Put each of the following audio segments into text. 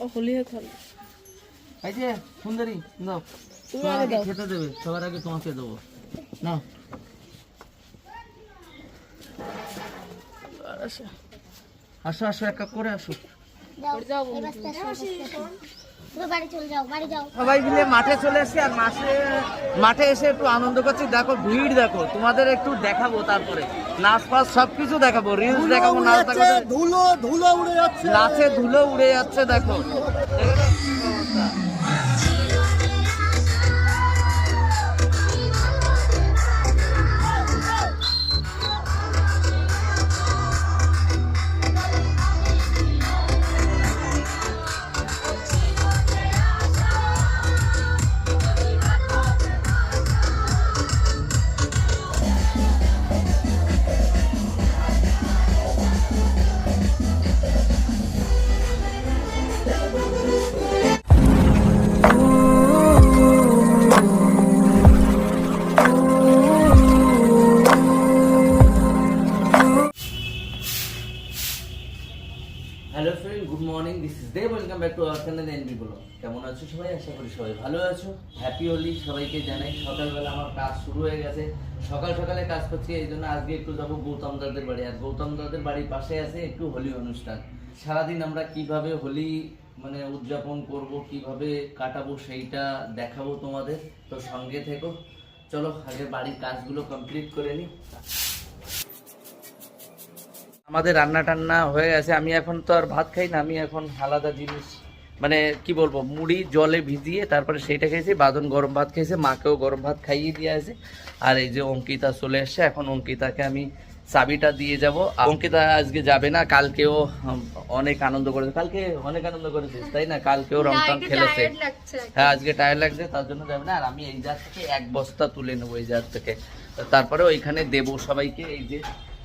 ও হোলি হয়ে খাবে এই যে সুন্দরী নাও। তুমি আগে দাও। খেতে দেবে সবার আগে তোমাকে দেবো। নাও। আচ্ছা। আসো আসো এক করে আসো। যাও বাড়ি চলে যাও বাড়ি যাও। সবাই মিলে মাঠে চলে এসছি আর মাঠে মাঠে এসে একটু আনন্দ করছি। দেখো ভিড় দেখো তোমাদের একটু দেখাবো তারপরে। নাচ ফাচ সবকিছু দেখাবো রিলস দেখাবো নাচ দেখাবো। ধুলো ধুলো উড়ে যাচ্ছে। নাচে ধুলো উড়ে যাচ্ছে দেখো। Good morning this is welcome back to our channel NB কেমন আছো সবাই? আশা করি সবাই ভালো আছো। হ্যাপি হোলি সবাইকে জানাই। সকালবেলা আমার কাজ শুরু হয়ে গেছে। সকাল সকালে কাজ করছি, এই জন্য আজকে একটু যাব গৌতম দাদের বাড়ি। আর গৌতম দাদের বাড়ির পাশে আছে একটু হোলি অনুষ্ঠান। সারাদিন আমরা কীভাবে হোলি মানে উদযাপন করব, কীভাবে কাটাবো সেইটা দেখাবো তোমাদের। তো সঙ্গে থেকো। চলো, আগে বাড়ির কাজগুলো কমপ্লিট করে নিই আমাদের রান্না টান্না হয়ে গেছে। আমি এখন তো আর ভাত খাই না আমি এখন আলাদা জিনিস মানে কি বলব মুড়ি জলে ভিজিয়ে তারপরে সেইটা খেয়েছি বাদন গরম ভাত খেয়েছে মাকেও গরম ভাত খাইয়ে দিয়ে আছে আর এই যে অঙ্কিতা চলে এসছে এখন অঙ্কিতাকে আমি চাবিটা দিয়ে যাব। অঙ্কিতা আজকে যাবে না কালকেও অনেক আনন্দ করেছে। কালকে অনেক আনন্দ করেছিস তাই না? কালকেও রমটান খেলেছে। হ্যাঁ আজকে টায়ার লাগছে তার জন্য যাবে না। আর আমি এই জার থেকে এক বস্তা তুলে নেব এই জার থেকে। তারপরে ওইখানে দেবো সবাইকে এই যে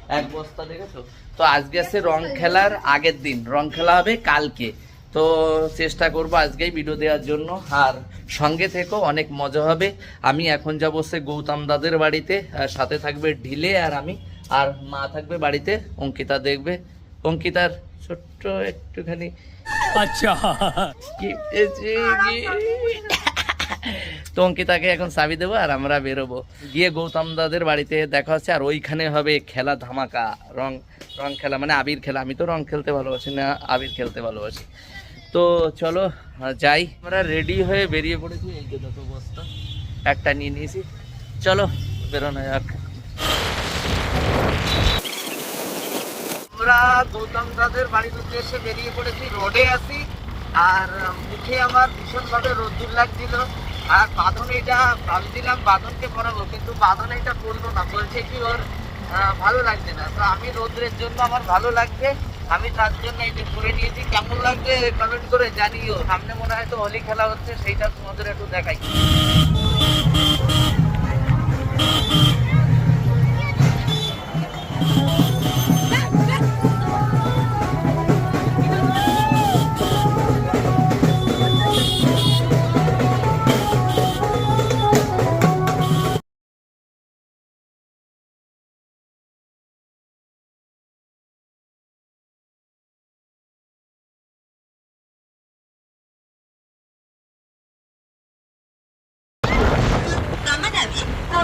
এক বস্তা দেখেছ? তো আজকে আছে রং খেলার আগের দিন। রং খেলা হবে কালকে। তো চেষ্টা করব আজকেই ভিডিও দেওয়ার জন্য। আর সঙ্গে থেকেও অনেক মজা হবে। আমি এখন যাব সে গৌতম দাদের বাড়িতে। আর সাথে থাকবে ঢিলে আর আমি। আর মা থাকবে বাড়িতে। অঙ্কিতা দেখবে। অঙ্কিতার ছোট্ট একটুখানি আচ্ছা। তো অঙ্কিতাকে এখন চাবি দেবো আর আমরা বেরোবো। গিয়ে গৌতম দাদের বাড়িতে দেখা হচ্ছে, আর ওইখানে হবে খেলা ধামাকা, রং রং খেলা মানে আবির খেলা। আমি তো রং খেলতে ভালোবাসি না, আবির খেলতে ভালোবাসি। তো চলো যাই। আমরা রেডি হয়ে বেরিয়ে পড়েছি। এই যে দেখো বস্তা, একটা নিয়ে নিয়েছি। চলো, বেরোনো যাক। আমরা গৌতম দাদের বাড়ির উদ্দেশ্যে বেরিয়ে পড়েছি। রোডে আছি, আর মুখে আমার ভীষণভাবে রোদ্দুর লাগছিল। আর বাঁধন এটা ভাবছিলাম বাঁধনকে পরাবো, কিন্তু বাঁধন এটা পড়ল না, বলছে কি ওর ভালো লাগছে না। তো আমি রোদ্রের জন্য আমার ভালো লাগছে, আমি তার জন্য এটা করে নিয়েছি, কেমন লাগছে কমেন্ট করে জানিও। সামনে মনে হয় তো হোলি খেলা হচ্ছে, সেইটা তোমাদের একটু দেখাই।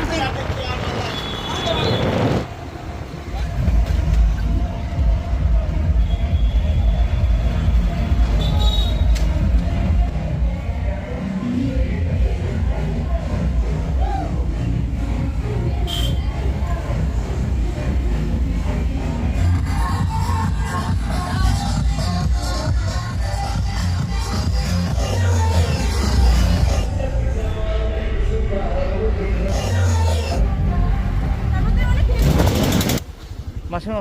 something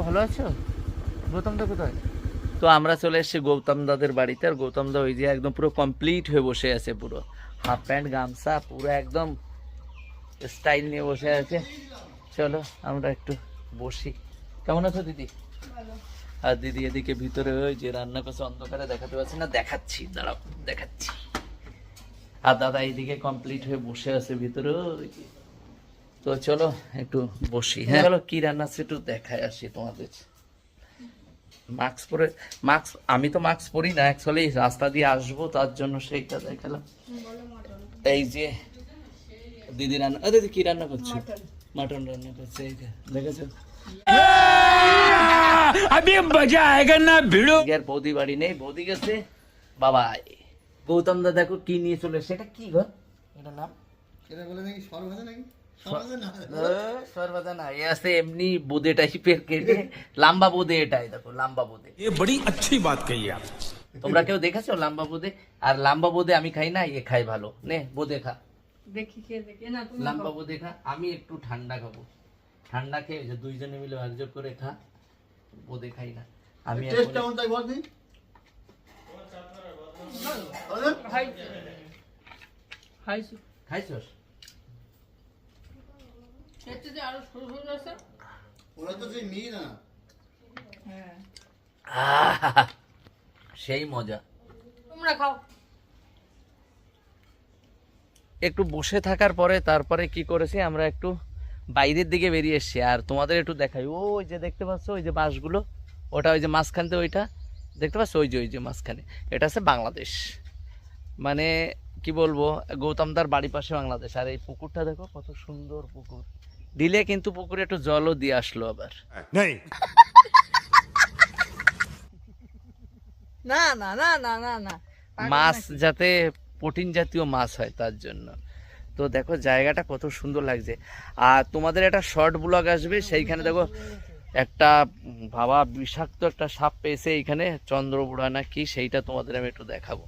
ভালো আছো? গৌতম দা কোথায়? তো আমরা চলে এসেছি গৌতম দাদের বাড়িতে, আর গৌতম দা ওই যে একদম পুরো কমপ্লিট হয়ে বসে আছে পুরো। হাফ প্যান্ট, গামছা, পুরো একদম স্টাইল নিয়ে বসে আছে। চলো, আমরা একটু বসি। কেমন আছো দিদি? আর দিদি এদিকে ভিতরে ওই যে রান্না করছে, অন্ধকারে দেখাতে পারছি না, দেখাচ্ছি, দাঁড়াও, দেখাচ্ছি। আর দাদা এইদিকে কমপ্লিট হয়ে বসে আছে ভিতরে, ওই। তো চলো একটু বসি। হ্যাঁ। চলো কি রান্না সে একটু দেখায় আসি তোমাদের। মাস্ক পরে মাস্ক আমি তো মাস্ক পরি না অ্যাকচুয়ালি রাস্তা দিয়ে আসব তার জন্য সেইটা দেখালাম। এই যে দিদি রান্না ও দিদি কি রান্না করছ? মাটন রান্না করছে দেখেছ? আমি মজা আয়েগা না ভিড়ো। আর বৌদি বাড়ি নেই বৌদি গেছে বাবা গৌতম দাদা দেখো কি নিয়ে চলে সেটা কি ঘর এটা নাম? এটা বলে নাকি সর্ব নাকি? সর্বদা না এ আছে এমনি বোদে টাইপের কেটে লাম্বা বোদে এটাই দেখো লাম্বা বোদে ये बड़ी अच्छी बात कही आप তোমরা কেউ দেখেছো লাম্বা বোদে আর লাম্বা বোদে আমি খাই না এ খাই ভালো নে বোদে খা দেখি খেয়ে দেখি না তুমি লাম্বা বোদে খা আমি একটু ঠান্ডা খাবো ঠান্ডা খেয়ে ওই যে দুইজনে মিলে একজোট করে খা বোদে খাই না আমি টেস্ট এখন- কেমন তাই বল দিন খাইছি খাইছি খাইছস এতে আরও সরু সরু আছে ওরা তো সেই মেয়ে না। হ্যাঁ। সেই মজা। তোমরা খাও। একটু বসে থাকার পরে তারপরে কি করেছি আমরা একটু বাইরের দিকে বেরিয়ে এসেছি। আর তোমাদের একটু দেখাই। ও ওই যে দেখতে পাচ্ছ ওই যে বাসগুলো ওটা ওই যে মাঝখানতে ওইটা। দেখতে পাচ্ছ? ওই যে ওই যে মাঝখানে। এটা আছে বাংলাদেশ। মানে কি বলব গৌতমদার বাড়ির পাশে বাংলাদেশ। আর এই পুকুরটা দেখো কত সুন্দর পুকুর। দিলে কিন্তু পুকুরে একটু জলও দিয়ে আসলো আবার। না না না না না না। মাছ যাতে প্রোটিন জাতীয় মাছ হয় তার জন্য। তো দেখো জায়গাটা কত সুন্দর লাগছে। আর তোমাদের একটা শর্ট ব্লগ আসবে সেইখানে দেখো একটা উম, বাবা বিষাক্ত একটা সাপ পেয়েছে এইখানে চন্দ্রবুড়া না কি সেইটা তোমাদের আমি একটু দেখাবো।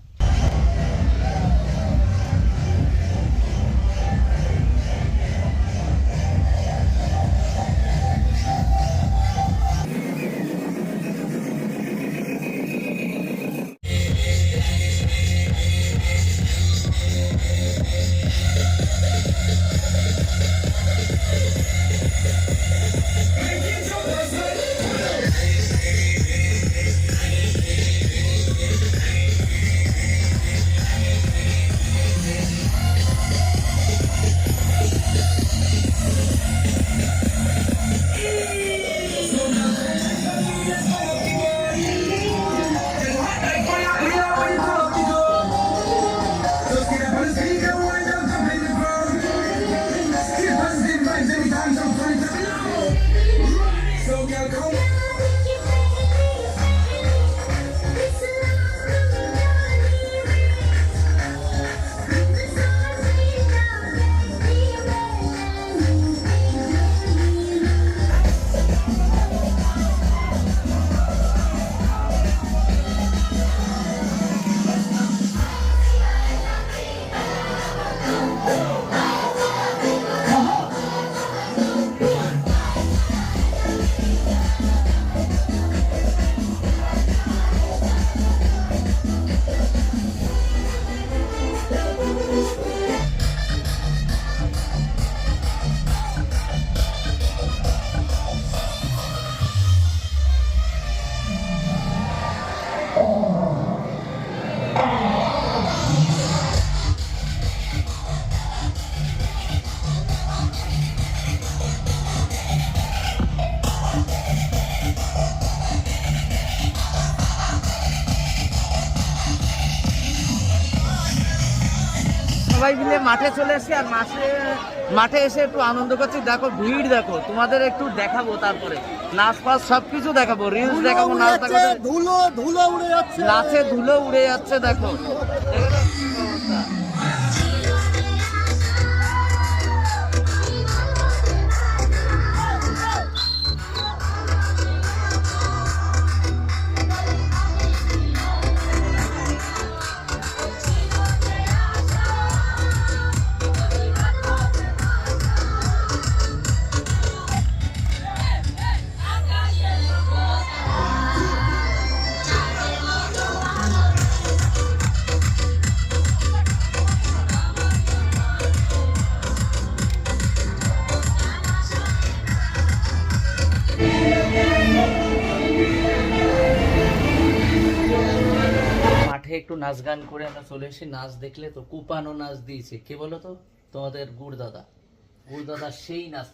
সবাই মিলে মাঠে চলে এসেছি আর মাঠে মাঠে এসে একটু আনন্দ করছি। দেখো ভিড় দেখো তোমাদের একটু দেখাবো তারপরে। নাচ ফাচ সবকিছু দেখাবো রিলস দেখাবো নাচ দেখাবো। ধুলো ধুলো উড়ে যাচ্ছে। নাচে ধুলো উড়ে যাচ্ছে দেখো। নাচ গান করে আমরা চলে এসে নাচ দেখলে তো কুপানো নাচ দিয়েছে। কে বলো তো? তোমাদের গুড় দাদা। ও দাদা সেই নাচ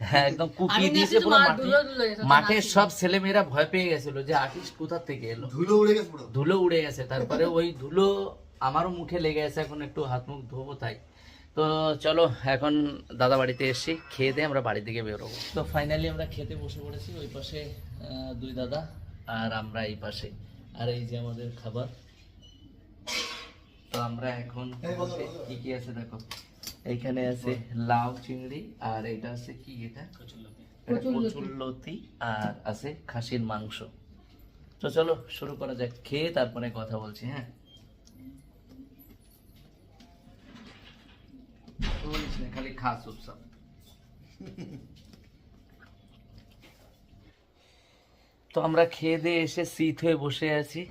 হ্যাঁ একদম দিয়েছে পুরো মাঠে মাঠের সব ছেলেমেয়েরা ভয় পেয়ে গেছিল যে আর্টিস্ট কোথা থেকে এলো। ধুলো উড়ে গেছে ধুলো উড়ে গেছে। তারপরে ওই ধুলো আমারও মুখে লেগে গেছে এখন একটু হাত মুখ ধোবো তাই। তো চলো এখন দাদা বাড়িতে এসেছি খেয়ে দিয়ে আমরা বাড়ির দিকে বেরোবো। তো ফাইনালি আমরা খেতে বসে পড়েছি ওই পাশে আহ, দুই দাদা আর আমরা এই পাশে। আর এই যে আমাদের খাবার। তো আমরা এখন। কি কি আছে দেখো? এইখানে আছে লাউ চিংড়ি আর এটা আছে কি এটা? কচুরলতি। আর আছে খাসির মাংস। তো চলো শুরু করা যাক। খেয়ে তারপরে কথা বলছি হ্যাঁ? খালি খা চুপচাপ তো আমরা খেয়ে দিয়ে এসে শীত হয়ে বসে আছি।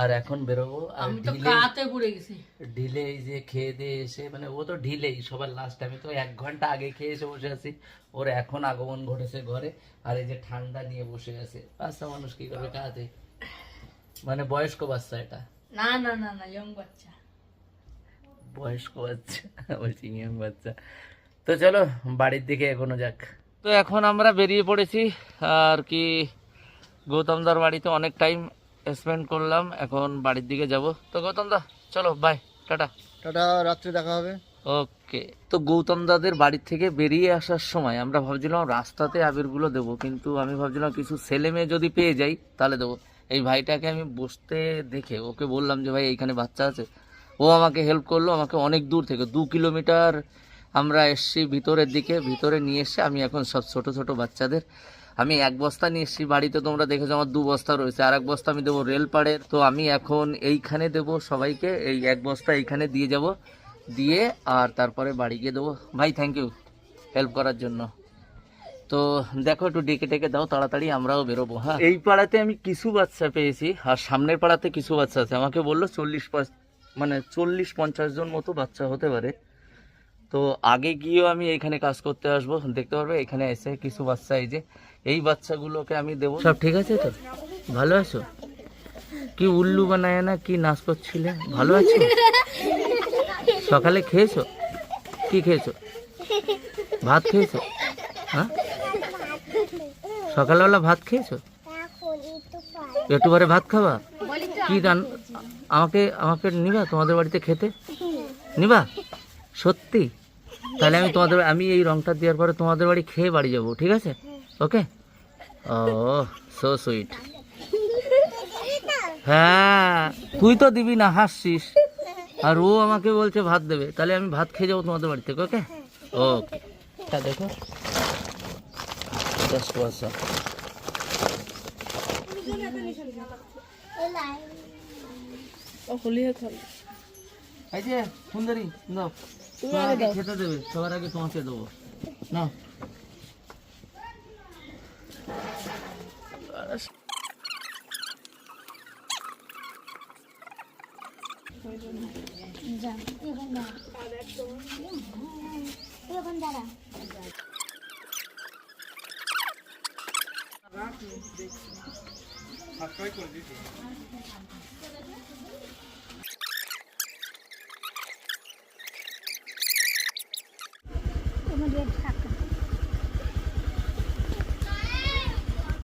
আর এখন বেরোবো আর আমি ঢিলে পড়ে গেছি। ঢিলে এই যে খেয়ে দিয়ে এসে মানে ও তো ঢিলেই সবার লাস্ট আমি তো এক ঘণ্টা আগে খেয়ে এসে বসে আছি। ওর এখন আগমন ঘটেছে ঘরে আর এই যে ঠান্ডা নিয়ে বসে আছে। বাচ্চা মানুষ কি করবে কাতে মানে বয়স্ক বাচ্চা এটা। না না না না ইয়ং বাচ্চা। বয়স্ক বাচ্চা বলছি young বাচ্চা। তো চলো বাড়ির দিকে এখনও যাক। তো এখন আমরা বেরিয়ে পড়েছি আর কি গৌতমদার বাড়িতে অনেক টাইম স্পেন্ড করলাম এখন বাড়ির দিকে যাব। তো গৌতমদা চলো বাই টাটা। টাটা রাত্রে দেখা হবে। ওকে। তো গৌতম দাদের বাড়ির থেকে বেরিয়ে আসার সময় আমরা ভাবছিলাম রাস্তাতে আবিরগুলো দেবো কিন্তু আমি ভাবছিলাম কিছু ছেলে মেয়ে যদি পেয়ে যাই তাহলে দেবো। এই ভাইটাকে আমি বসতে দেখে ওকে বললাম যে ভাই এইখানে বাচ্চা আছে। ও আমাকে হেল্প করল আমাকে অনেক দূর থেকে দু কিলোমিটার আমরা এসছি ভিতরের দিকে ভিতরে নিয়ে এসে আমি এখন সব ছোট ছোট বাচ্চাদের আমি এক বস্তা নিয়ে এসছি বাড়িতে তোমরা দেখেছ আমার দু বস্তা রয়েছে আর এক বস্তা আমি দেবো রেলপাড়ের তো আমি এখন এইখানে দেবো সবাইকে, এই এক বস্তা এইখানে দিয়ে যাব, দিয়ে আর তারপরে বাড়ি গিয়ে দেবো। ভাই থ্যাংক ইউ হেল্প করার জন্য। তো দেখো, একটু ডেকে টেকে দাও, তাড়াতাড়ি আমরাও বেরোবো হ্যাঁ। এই পাড়াতে আমি কিছু বাচ্চা পেয়েছি, আর সামনের পাড়াতে কিছু বাচ্চা আছে। আমাকে বলল চল্লিশ মানে চল্লিশ পঞ্চাশ জন মতো বাচ্চা হতে পারে। তো আগে গিয়েও আমি এখানে কাজ করতে আসব, দেখতে পারবে, এখানে এসে কিছু বাচ্চা এই যে এই বাচ্চাগুলোকে আমি দেবো। সব ঠিক আছে তো? ভালো আছো? কি উল্লু বানায় না, কি নাচ করছিলে? ভালো আছো? সকালে খেয়েছো? কি খেয়েছো? ভাত খেয়েছো? হ্যাঁ? সকালবেলা ভাত খেয়েছো? একটু পরে ভাত খাবা? কি রান আমাকে আমাকে নিবা তোমাদের বাড়িতে খেতে? নিবা? সত্যি? তাহলে আমি তোমাদের আমি এই রংটা দেওয়ার পরে তোমাদের বাড়ি খেয়ে বাড়ি যাব, ঠিক আছে? ওকে ও সো সুইট হ্যাঁ তুই তো দিবি না হাসছিস। আর ও আমাকে বলছে ভাত দেবে। তাহলে আমি ভাত খেয়ে যাব তোমাদের বাড়ি থেকে ওকে ওকে তা দেখো জাস্ট ওয়াটসঅ্যাপ এই যে সুন্দরী দাও খেতে দেবে সবার আগে তোমাকে দেবো। না সাবস্ক্রাইব করে দিয়েছি